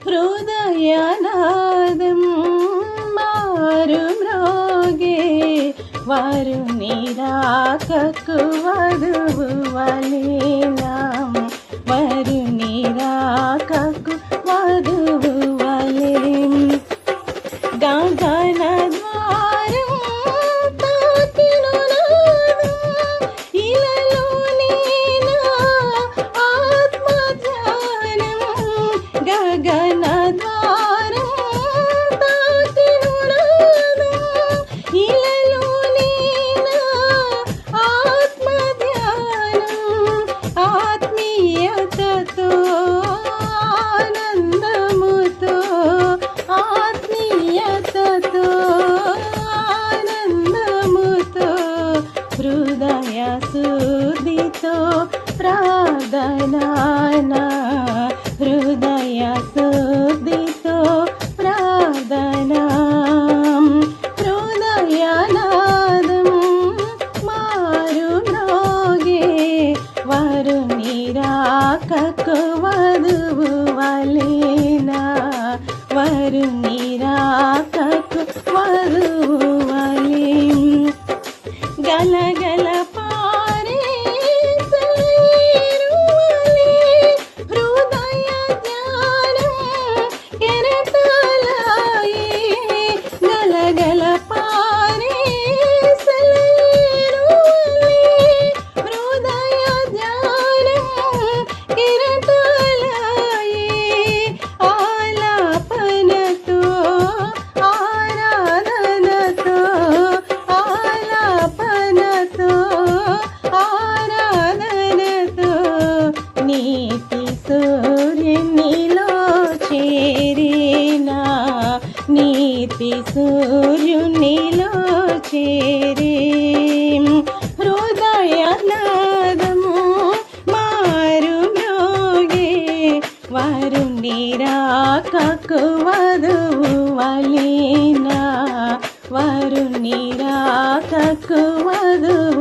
హృదయనాదం మారు మ్రోగే వారు నిరాకకు ఆత్మీయతతో ఆనందముతో హృదయ శుద్ధితో ప్రార్థనా హృదయ శుద్ధితో ప్రార్థనా హృదయనాదం మారు మ్రోగే వారు నిరాకకు వధువు వలేనా వారు నిరాకకు వధువు నీతి సూర్యునిలో చేరిన నీతి సూర్యునిలో చేరి హృదయనాదము మారు యోగి వారు నిరాకకు వధువు వలీనా. వారు నిరాకకు వధువు